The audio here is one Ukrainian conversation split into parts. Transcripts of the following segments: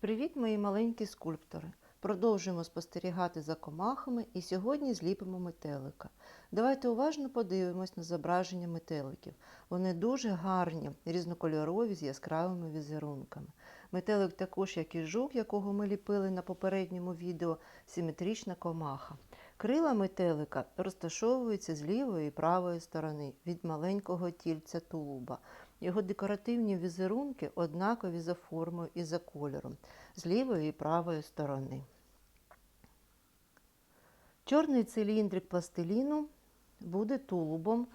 Привіт, мої маленькі скульптори! Продовжуємо спостерігати за комахами і сьогодні зліпимо метелика. Давайте уважно подивимось на зображення метеликів. Вони дуже гарні, різнокольорові з яскравими візерунками. Метелик також, як і жук, якого ми ліпили на попередньому відео, симетрична комаха. Крила метелика розташовуються з лівої і правої сторони від маленького тільця тулуба. Його декоративні візерунки однакові за формою і за кольором з лівої і правої сторони. Чорний циліндрик пластиліну буде тулубом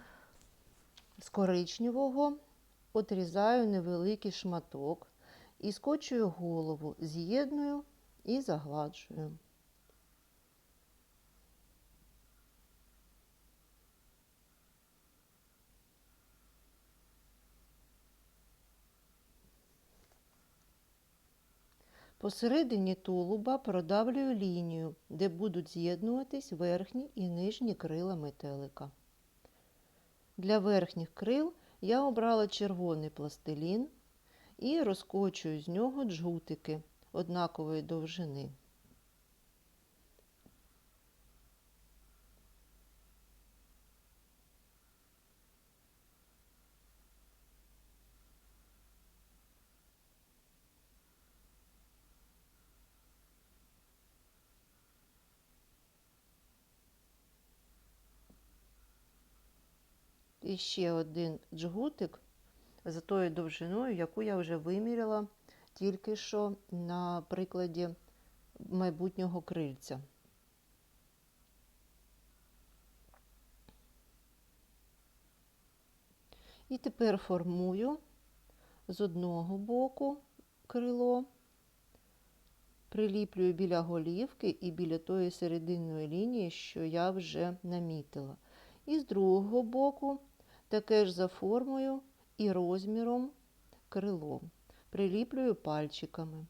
з коричневого, отрізаю невеликий шматок і скочую голову, з'єдную і загладжую. Посередині тулуба продавлюю лінію, де будуть з'єднуватись верхні і нижні крила метелика. Для верхніх крил я обрала червоний пластилін і розкочую з нього джгутики однакової довжини. І ще один джгутик за тою довжиною, яку я вже виміряла тільки що на прикладі майбутнього крильця. І тепер формую з одного боку крило, приліплюю біля голівки і біля тої серединної лінії, що я вже намітила. І з другого боку таке ж за формою і розміром крило. Приліплюю пальчиками,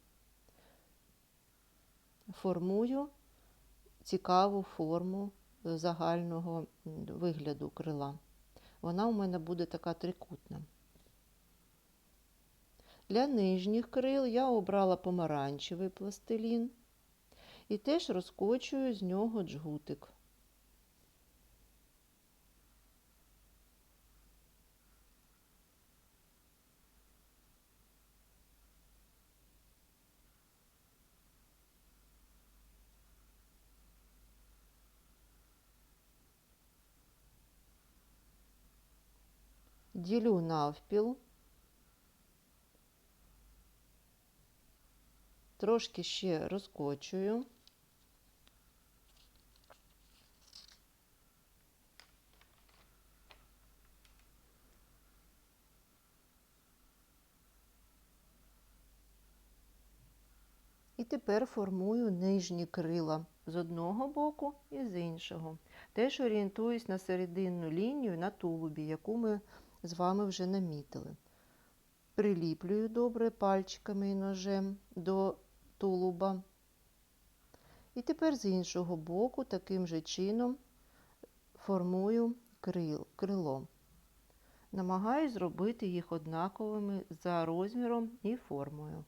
формую цікаву форму загального вигляду крила. Вона у мене буде така трикутна. Для нижніх крил я обрала помаранчевий пластилін і теж розкочую з нього джгутик. Ділю навпіл, трошки ще розкочую. І тепер формую нижні крила з одного боку і з іншого. Теж орієнтуюсь на серединну лінію на тулубі, яку ми з вами вже намітили. Приліплюю добре пальчиками і ножем до тулуба. І тепер з іншого боку, таким же чином формую крило. Намагаюсь зробити їх однаковими за розміром і формою.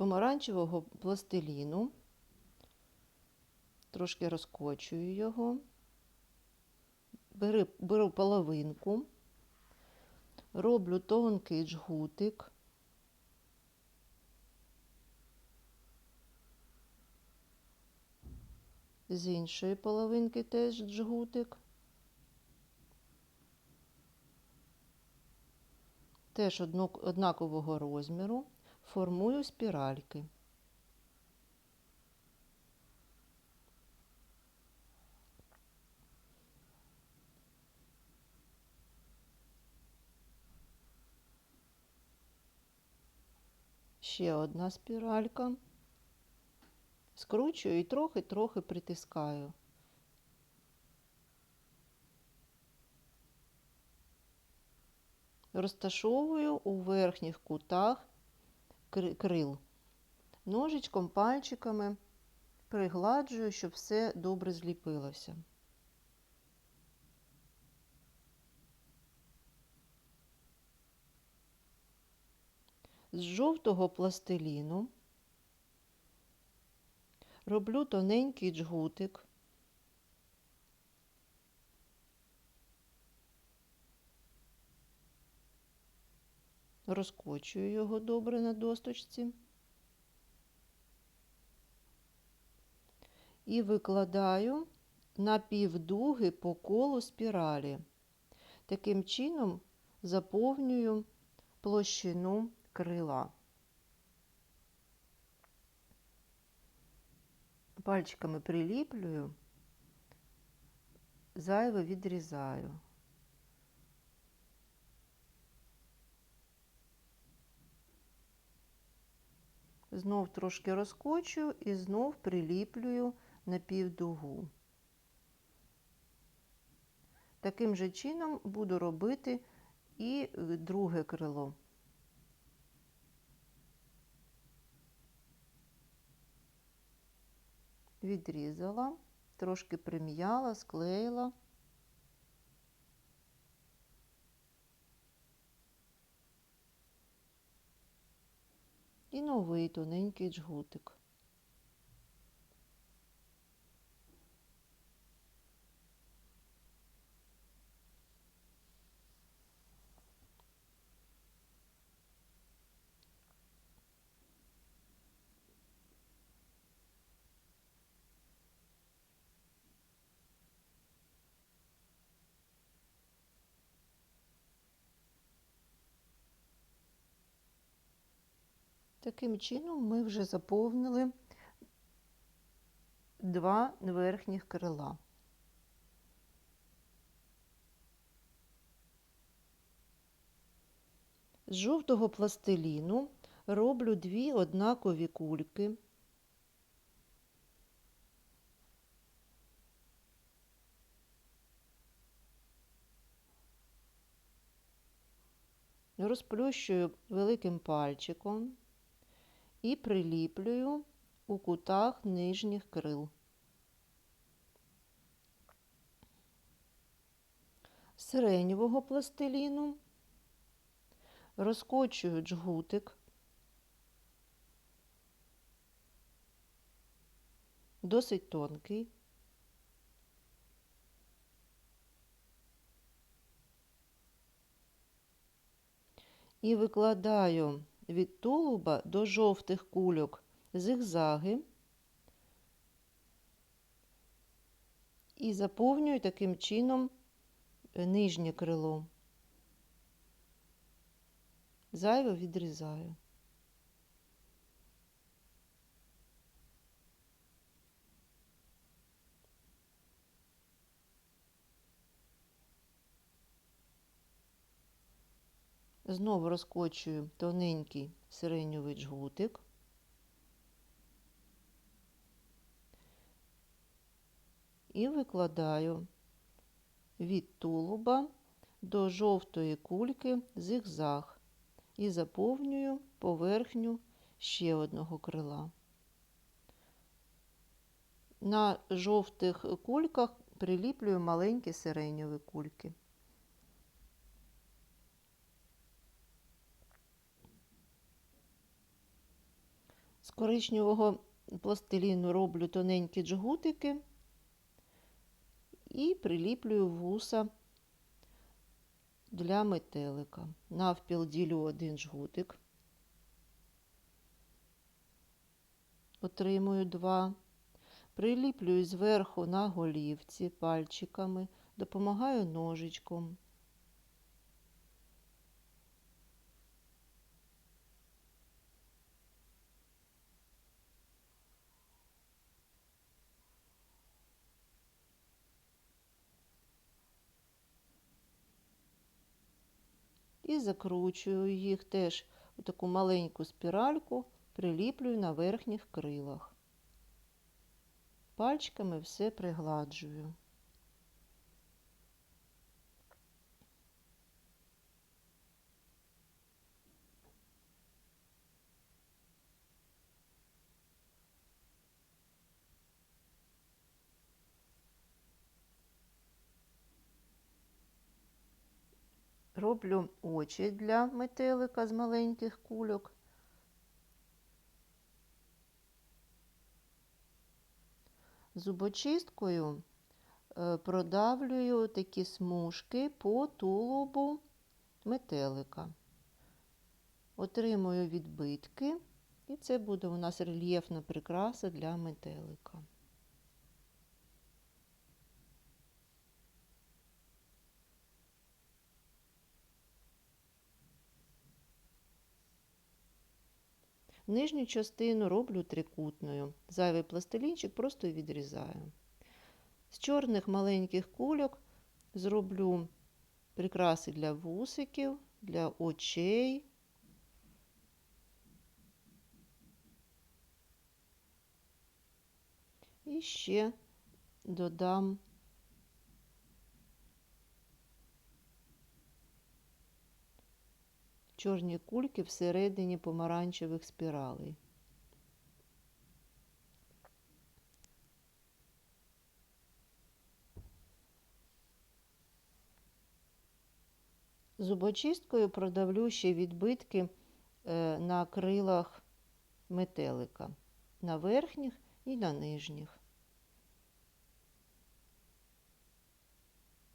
Помаранчевого пластиліну, трошки розкочую його, беру, беру половинку, роблю тонкий джгутик. З іншої половинки теж джгутик. Теж однакового розміру формую спіральки. Ще одна спіралька. Скручую і трохи-трохи притискаю. Розташовую у верхніх кутах крил Ножичком, пальчиками пригладжую, щоб все добре зліпилося. З жовтого пластиліну роблю тоненький джгутик. Розкочую його добре на досточці і викладаю на півдуги по колу спіралі. Таким чином заповнюю площину крила. Пальчиками приліплюю, зайве відрізаю. Знов трошки розкочую і знов приліплюю на півдугу. Таким же чином буду робити і друге крило. Відрізала, трошки прим'яла, склеїла. І новий тоненький джгутик. Таким чином ми вже заповнили два верхніх крила. З жовтого пластиліну роблю дві однакові кульки. Розплющую великим пальчиком і приліплюю у кутах нижніх крил. З пластиліну розкочую джгутик, досить тонкий. І викладаю від тулуба до жовтих кульок зигзаги і заповнюю таким чином нижнє крило. Зайве відрізаю. Знову розкочую тоненький сиреньовий джгутик. І викладаю від тулуба до жовтої кульки зигзаг і заповнюю поверхню ще одного крила. На жовтих кульках приліплюю маленькі сиреньові кульки. Коричневого пластиліну роблю тоненькі джгутики і приліплюю вуса для метелика. Навпіл ділю один жгутик, отримую два, приліплюю зверху на голівці пальчиками, допомагаю ножичком. І закручую їх теж у таку маленьку спіральку, приліплюю на верхніх крилах. Пальчиками все пригладжую. Роблю очі для метелика з маленьких кульок. Зубочисткою е, продавлюю такі смужки по тулубу метелика. Отримую відбитки, і це буде у нас рельєфна прикраса для метелика. Нижню частину роблю трикутною. Зайвий пластилінчик просто відрізаю. З чорних маленьких кульок зроблю прикраси для вусиків, для очей. І ще додам чорні кульки всередині помаранчевих спіралей. Зубочисткою продавлю ще відбитки е, на крилах метелика, на верхніх і на нижніх.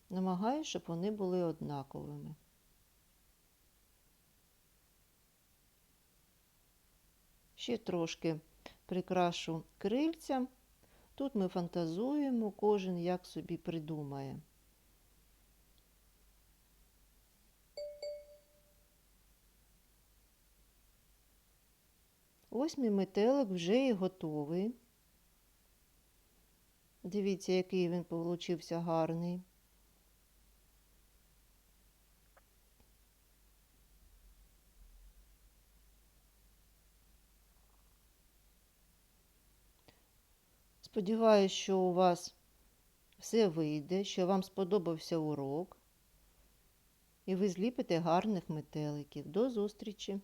Намагаюся, щоб вони були однаковими. Ще трошки прикрашу крильця. Тут ми фантазуємо, кожен як собі придумає. Ось мій метелик вже і готовий. Дивіться, який він получився гарний. Сподіваюсь, що у вас все вийде, що вам сподобався урок, і ви зліпите гарних метеликів. До зустрічі!